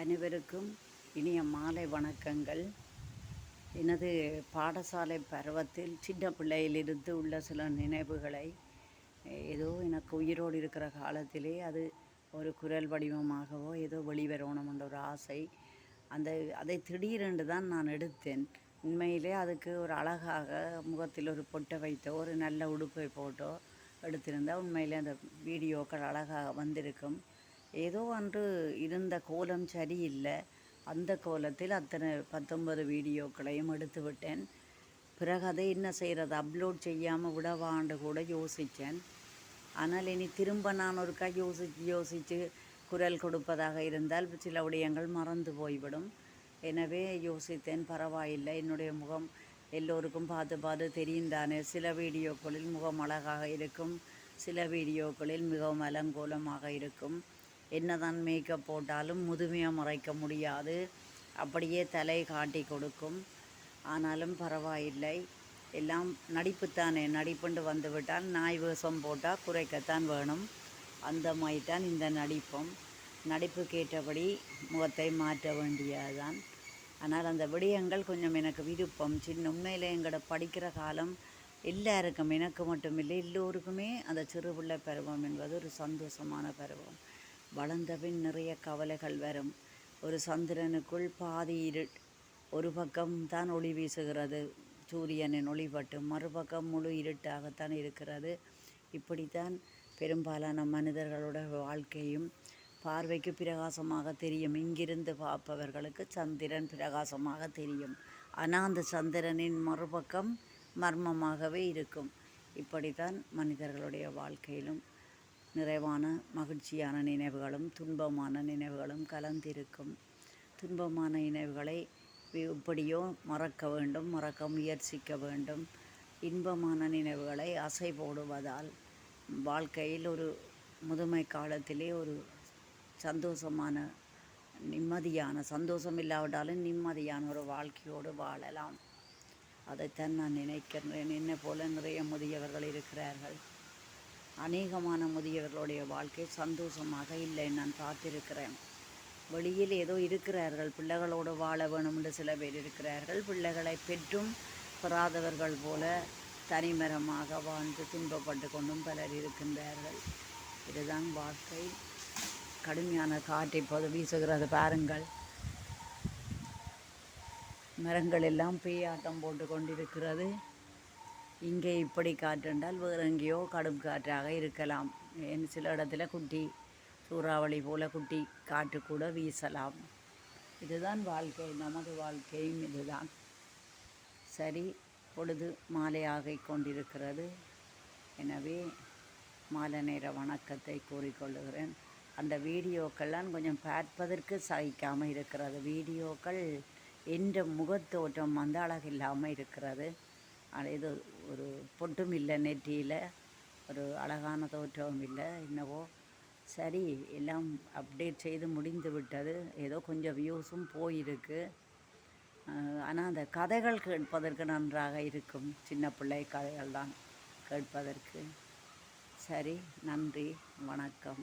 அனைவருக்கும் இனிய மாலை வணக்கங்கள். எனது பாடசாலை பருவத்தில் சின்ன பிள்ளையிலிருந்து உள்ள சில நினைவுகளை ஏதோ எனக்கு உயிரோடு இருக்கிற காலத்திலே அது ஒரு குரல் வடிவமாகவோ ஏதோ வெளிவரணும் என்ற ஒரு ஆசை. அந்த அதை திடீரென்று தான் நான் எடுத்தேன். உண்மையிலே அதுக்கு ஒரு அழகாக முகத்தில் ஒரு பொட்டை வைத்தோ ஒரு நல்ல உடுப்பை போட்டோ எடுத்திருந்தால் உண்மையிலே அந்த வீடியோக்கள் அழகாக வந்திருக்கும். ஏதோ அன்று இருந்த கோலம் சரியில்லை. அந்த கோலத்தில் அத்தனை பத்தொன்பது வீடியோக்களையும் எடுத்து விட்டேன். பிறகு அதை என்ன செய்கிறது? அப்லோட் செய்யாமல் விடவாண்டு கூட யோசித்தேன். ஆனால் இனி திரும்ப நான் ஒருக்கா யோசித்து யோசித்து குரல் கொடுப்பதாக இருந்தால் சில விடயங்கள் மறந்து போய்விடும். எனவே யோசித்தேன் பரவாயில்லை என்னுடைய முகம் எல்லோருக்கும் பார்த்து பார்த்து தெரியும் தானே. சில வீடியோக்களில் முகம் அழகாக இருக்கும் சில வீடியோக்களில் மிகவும் அலங்கோலமாக இருக்கும். என்னதான் மேக்கப் போட்டாலும் முதுமையாக மறைக்க முடியாது. அப்படியே தலை காட்டி கொடுக்கும். ஆனாலும் பரவாயில்லை. எல்லாம் நடிப்புத்தானே. நடிப்புண்டு வந்துவிட்டால் நாய் வேஷம் போட்டால் குறைக்கத்தான் வேணும். அந்த மாதிரி தான் இந்த நடிப்பும். நடிப்புக்கு ஏற்றபடி முகத்தை மாற்ற வேண்டியதுதான். ஆனால் அந்த விடயங்கள் கொஞ்சம் எனக்கு விருப்பம். சின்ன உண்மையில் எங்களோட படிக்கிற காலம் எல்லாருக்கும் எனக்கு மட்டுமில்லை எல்லோருக்குமே அந்த சிறு பிள்ளை பருவம் என்பது ஒரு சந்தோஷமான பருவம். வளர்ந்த பின் நிறைய கவலைகள் வரும். ஒரு சந்திரனுக்குள் பாதி இரு ஒரு பக்கம் தான் ஒளி வீசுகிறது. சூரியனின் ஒளிபட்டு மறுபக்கம் முழு இருட்டாகத்தான் இருக்கிறது. இப்படித்தான் பெரும்பாலான மனிதர்களோட வாழ்க்கையும் பார்வைக்கு பிரகாசமாக தெரியும். இங்கிருந்து பார்ப்பவர்களுக்கு சந்திரன் பிரகாசமாக தெரியும். ஆனால் அந்த சந்திரனின் மறுபக்கம் மர்மமாகவே இருக்கும். இப்படித்தான் மனிதர்களுடைய வாழ்க்கையிலும் நிறைவான மகிழ்ச்சியான நினைவுகளும் துன்பமான நினைவுகளும் கலந்திருக்கும். துன்பமான நினைவுகளை எப்படியோ மறக்க வேண்டும் மறக்க முயற்சிக்க வேண்டும். இன்பமான நினைவுகளை அசை போடுவதால் வாழ்க்கையில் ஒரு முதுமை காலத்திலே ஒரு சந்தோஷமான நிம்மதியான சந்தோஷம் இல்லாவிட்டாலும் நிம்மதியான ஒரு வாழ்க்கையோடு வாழலாம். அதைத்தான் நான் நினைக்கிறேன். என்னை போல நிறைய முதியவர்கள் இருக்கிறார்கள். அநேகமான முதியவர்களுடைய வாழ்க்கை சந்தோஷமாக இல்லை நான் பார்த்திருக்கிறேன் வெளியில் ஏதோ இருக்கிறார்கள். பிள்ளைகளோடு வாழ வேணும் என்று சில பேர் இருக்கிறார்கள். பிள்ளைகளை பெற்றும் பெறாதவர்கள் போல தனிமரமாக வாழ்ந்து துன்பப்பட்டு கொண்டும் பலர் இருக்கின்றார்கள். இதுதான் வாழ்க்கை கடுமையான காற்றை இப்போது வீசுகிறது பாருங்கள். மரங்கள் எல்லாம் பேயாட்டம் போட்டு கொண்டிருக்கிறது. இங்கே இப்படி காற்றென்றால் வேறு எங்கேயோ கடும் காற்றாக இருக்கலாம். என் சில இடத்துல குட்டி சூறாவளி போல குட்டி காற்று கூட வீசலாம். இதுதான் வாழ்க்கை நமது வாழ்க்கையும் இதுதான். சரி பொழுது மாலையாக கொண்டிருக்கிறது. எனவே மாலை நேர வணக்கத்தை கூறிக்கொள்ளுகிறேன். அந்த வீடியோக்கள்லாம் கொஞ்சம் பார்ப்பதற்கு சகிக்காமல் இருக்கிறது. வீடியோக்கள் என்ற முகத்தோற்றம் வந்து அழகில்லாமல் இருக்கிறது. இது ஒரு பொட்டும் இல்லை நெற்றியில் ஒரு அழகான தோற்றமும் இல்லை என்னவோ. சரி எல்லாம் அப்டேட் செய்து முடிந்து விட்டது. ஏதோ கொஞ்சம் வியூஸும் போயிருக்கு. ஆனால் அந்த கதைகள் கேட்பதற்கு நன்றாக இருக்கும். சின்ன பிள்ளை கதைகள் தான் கேட்பதற்கு. சரி நன்றி வணக்கம்.